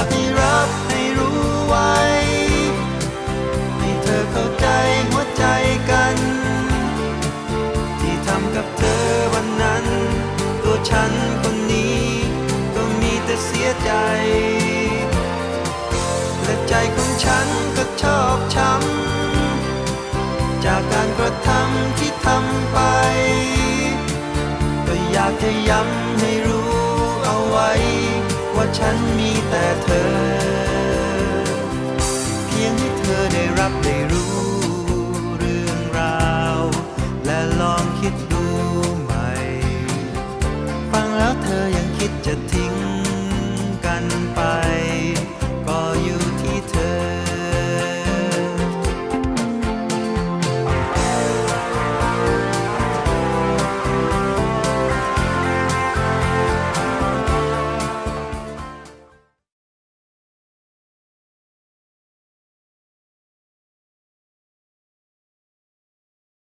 ากให้รับให้รู้ไว้ ให้เธอเข้าใจหัวใจกัน ที่ทำกับเธอวันนั้น ตัวฉันคนนี้ ก็มีแต่เสียใจ และใจของฉันก็ชอบช้ำจากการกระทำที่ทำไป ก็อยากจะย้ำให้รู้ ฉันมีแต่เธอ เพียงให้เธอได้รับได้รู้เรื่องราว และลองคิดดูใหม่ ฟังแล้วเธอยังคิดจะทิ้ง